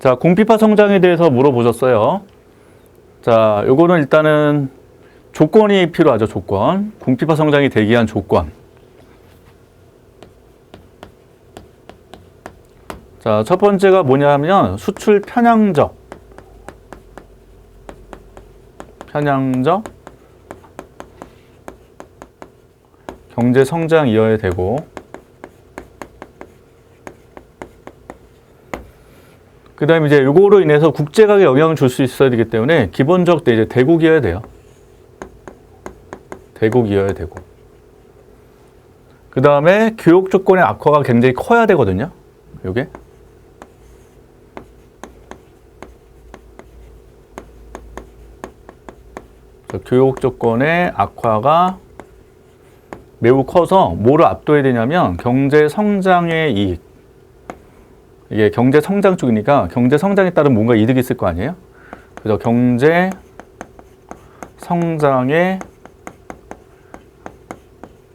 자, 공피파 성장에 대해서 물어보셨어요. 자, 요거는 일단은 조건이 필요하죠, 조건. 공피파 성장이 되기 위한 조건. 자, 첫 번째가 뭐냐면 수출 편향적. 편향적 경제 성장 이어야 되고 그 다음에 이제 요거로 인해서 국제 가격에 영향을 줄 수 있어야 되기 때문에 기본적 때 이제 대국이어야 돼요. 대국이어야 되고. 그 다음에 교육 조건의 악화가 굉장히 커야 되거든요. 요게. 교육 조건의 악화가 매우 커서 뭐를 압도해야 되냐면 경제 성장의 이익. 이게 경제 성장 쪽이니까 경제 성장에 따른 뭔가 이득이 있을 거 아니에요? 그래서 경제 성장의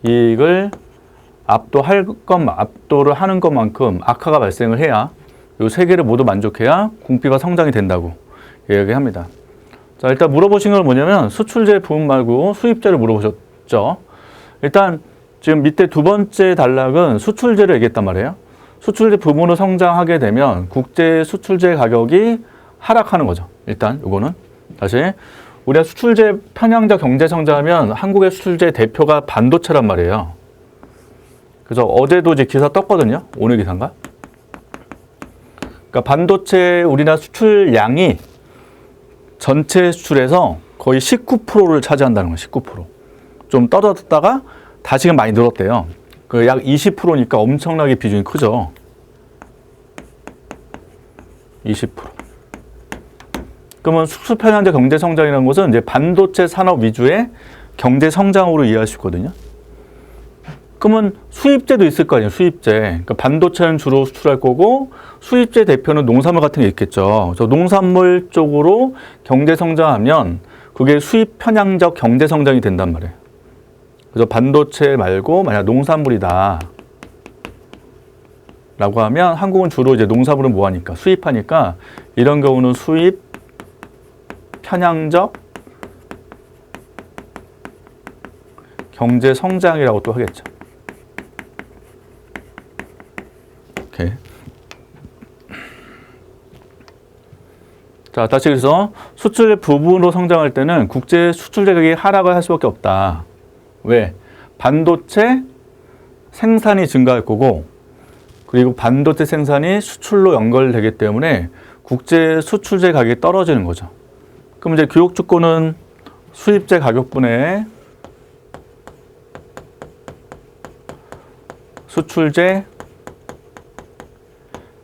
이익을 압도할 것 압도를 하는 것만큼 악화가 발생을 해야 이 세 개를 모두 만족해야 공비가 성장이 된다고 이야기합니다. 자 일단 물어보신 건 뭐냐면 수출제 부분 말고 수입제를 물어보셨죠. 일단 지금 밑에 두 번째 단락은 수출제를 얘기했단 말이에요. 수출제 부분으로 성장하게 되면 국제 수출제 가격이 하락하는 거죠. 일단 이거는 다시 우리가 수출제 편향적 경제 성장하면 한국의 수출제 대표가 반도체란 말이에요. 그래서 어제도 이제 기사 떴거든요. 오늘 기사인가? 그러니까 반도체 우리나라 수출량이 전체 수출에서 거의 19%를 차지한다는 거예요. 19%. 좀 떨어졌다가 다시금 많이 늘었대요. 그 약 20%니까 엄청나게 비중이 크죠. 20%. 그러면 수출 편향적 경제 성장이라는 것은 이제 반도체 산업 위주의 경제 성장으로 이해할 수 있거든요. 그러면 수입제도 있을 거 아니에요. 수입제. 그러니까 반도체는 주로 수출할 거고 수입제 대표는 농산물 같은 게 있겠죠. 그래서 농산물 쪽으로 경제 성장하면 그게 수입 편향적 경제 성장이 된단 말이에요. 그래서 반도체 말고 만약 농산물이다. 라고 하면 한국은 주로 이제 농산물은 뭐 하니까 수입하니까 이런 경우는 수입 편향적 경제 성장이라고 또 하겠죠. 오케이. 자, 다시 그래서 수출 부분으로 성장할 때는 국제 수출 가격이 하락을 할 수밖에 없다. 왜? 반도체 생산이 증가할 거고, 그리고 반도체 생산이 수출로 연결되기 때문에 국제 수출제 가격이 떨어지는 거죠. 그럼 이제 교육 조건은 수입제 가격분의 수출제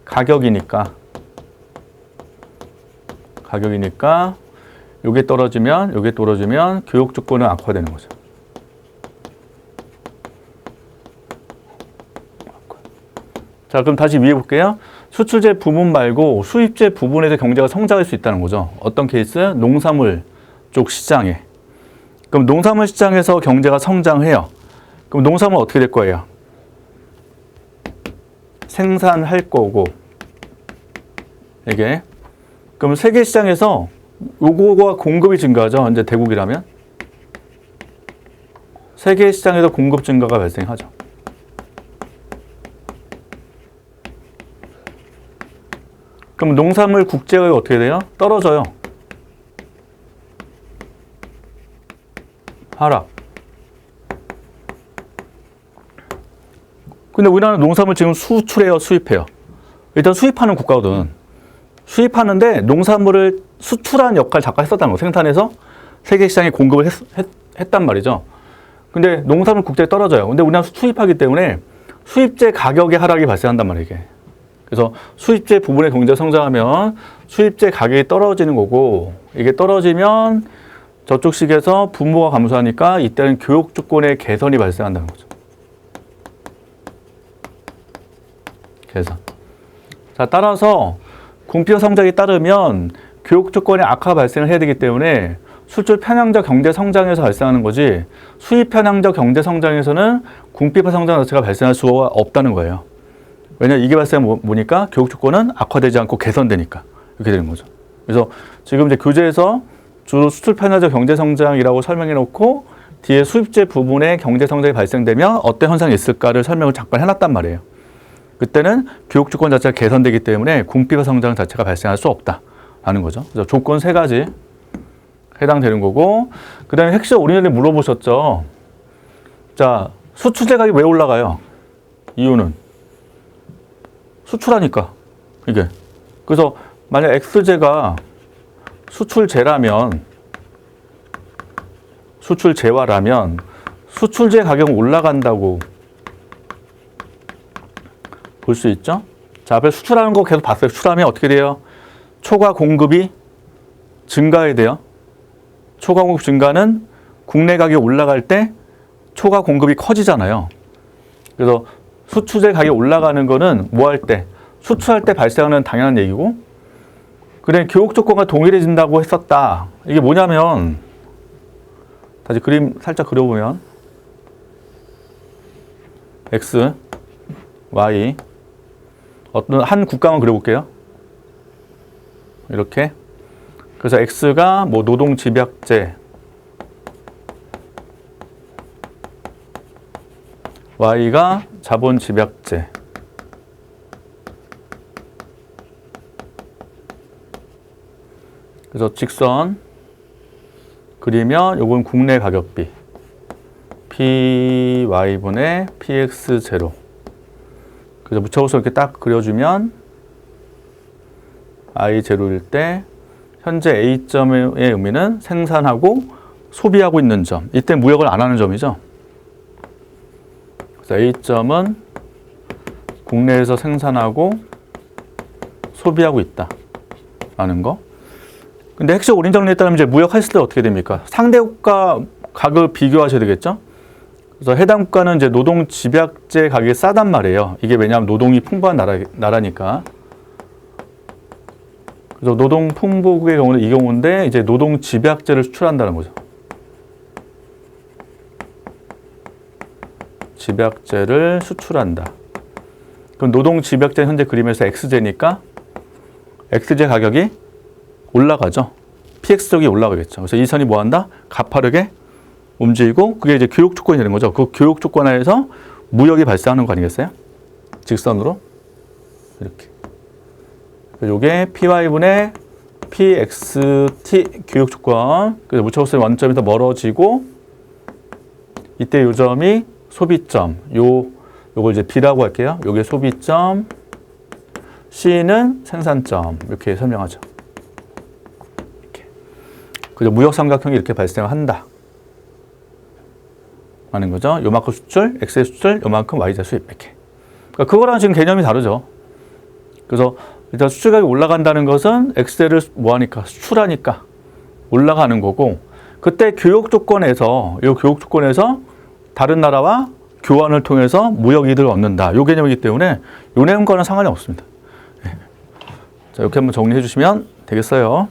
가격이니까 가격이니까 요게 떨어지면 요게 떨어지면 교육 조건은 악화되는 거죠. 자, 그럼 다시 위에 볼게요. 수출제 부분 말고 수입제 부분에서 경제가 성장할 수 있다는 거죠. 어떤 케이스? 농산물 쪽 시장에. 그럼 농산물 시장에서 경제가 성장해요. 그럼 농산물 어떻게 될 거예요? 생산할 거고 이게 그럼 세계 시장에서 요거가 공급이 증가하죠. 이제 대국이라면 세계 시장에서 공급 증가가 발생하죠. 그럼 농산물 국제가격이 어떻게 돼요? 떨어져요. 하락. 근데 우리나라는 농산물 지금 수출해요, 수입해요? 일단 수입하는 국가거든. 수입하는데 농산물을 수출한 역할 잠깐 했었다는 거. 생산해서 세계 시장에 공급을 했, 했, 했단 말이죠. 근데 농산물 국제가 떨어져요. 근데 우리나라 수입하기 때문에 수입제 가격의 하락이 발생한단 말이에요, 이게. 그래서 수입제 부분에 경제 성장하면 수입제 가격이 떨어지는 거고 이게 떨어지면 저쪽 식에서 분모가 감소하니까 이때는 교육 조건의 개선이 발생한다는 거죠. 개선. 자, 따라서 공피와 성장에 따르면 교육 조건의 악화 발생을 해야 되기 때문에 수출 편향적 경제 성장에서 발생하는 거지 수입 편향적 경제 성장에서는 궁피파 성장 자체가 발생할 수가 없다는 거예요. 왜냐 이게 발생하면 뭐- 뭐니까 교육 조건은 악화되지 않고 개선되니까. 이렇게 되는 거죠. 그래서 지금 이제 교재에서 주로 수출 편의적 경제 성장이라고 설명해 놓고 뒤에 수입제 부분에 경제 성장이 발생되면 어떤 현상이 있을까를 설명을 잠깐 해놨단 말이에요. 그때는 교육 조건 자체가 개선되기 때문에 궁핍의 성장 자체가 발생할 수 없다라는 거죠. 그래서 조건 세 가지 해당되는 거고 그다음에 핵심 오리지널이 물어보셨죠. 자 수출제 가격이 왜 올라가요? 이유는 수출하니까 이게 그래서 만약 X제가 수출제라면 수출제화라면 수출제 가격은 올라간다고 볼 수 있죠. 자, 앞에 수출하는 거 계속 봤어요. 수출하면 어떻게 돼요? 초과 공급이 증가해야 돼요. 초과 공급 증가는 국내 가격이 올라갈 때 초과 공급이 커지잖아요. 그래서 수출제 가격이 올라가는 거는 뭐 할 때? 수출할 때 발생하는 당연한 얘기고 그래 교육 조건과 동일해진다고 했었다. 이게 뭐냐면 다시 그림 살짝 그려보면 x, y 어떤 한 국가만 그려볼게요. 이렇게 그래서 x가 뭐 노동 집약제 y가 자본 집약제. 그래서 직선 그리면 요건 국내 가격비. PY분의 PX0 그래서 묻혀서 이렇게 딱 그려주면 I0일 때 현재 A점의 의미는 생산하고 소비하고 있는 점. 이때 무역을 안 하는 점이죠 그래서 A점은 국내에서 생산하고 소비하고 있다 라는 거 근데 핵심 올인 정리에 따르면 이제 무역했을 때 어떻게 됩니까? 상대 국가 가격을 비교하셔야 되겠죠? 그래서 해당 국가는 이제 노동 집약제 가격이 싸단 말이에요. 이게 왜냐하면 노동이 풍부한 나라, 나라니까. 그래서 노동 풍부국의 경우는 이 경우인데 이제 노동 집약제를 수출한다는 거죠. 집약제를 수출한다. 그럼 노동 집약제 현재 그림에서 X제니까 X제 가격이 올라가죠. PX적이 올라가겠죠. 그래서 이 선이 뭐 한다? 가파르게 움직이고 그게 이제 교육 조건이 되는 거죠. 그 교육 조건 하에서 무역이 발생하는 거 아니겠어요? 직선으로 이렇게. 요게 PY분의 PXT 교육 조건. 그래서 무차고스의 원점이 더 멀어지고 이때 요 점이 소비점. 요 요걸 이제 B라고 할게요. 요게 소비점. C는 생산점. 이렇게 설명하죠. 그래서 무역 삼각형이 이렇게 발생한다. 하는 거죠. 요만큼 수출, X의 수출, 요만큼 Y자 수입 이렇게. 그러니까 그거랑 지금 개념이 다르죠. 그래서 일단 수출 가격이 올라간다는 것은 X를 뭐하니까 수출하니까 올라가는 거고 그때 교육 조건에서 이 교육 조건에서 다른 나라와 교환을 통해서 무역 이득을 얻는다. 요 개념이기 때문에 요 내용과는 상관이 없습니다. 예. 자, 이렇게 한번 정리해 주시면 되겠어요.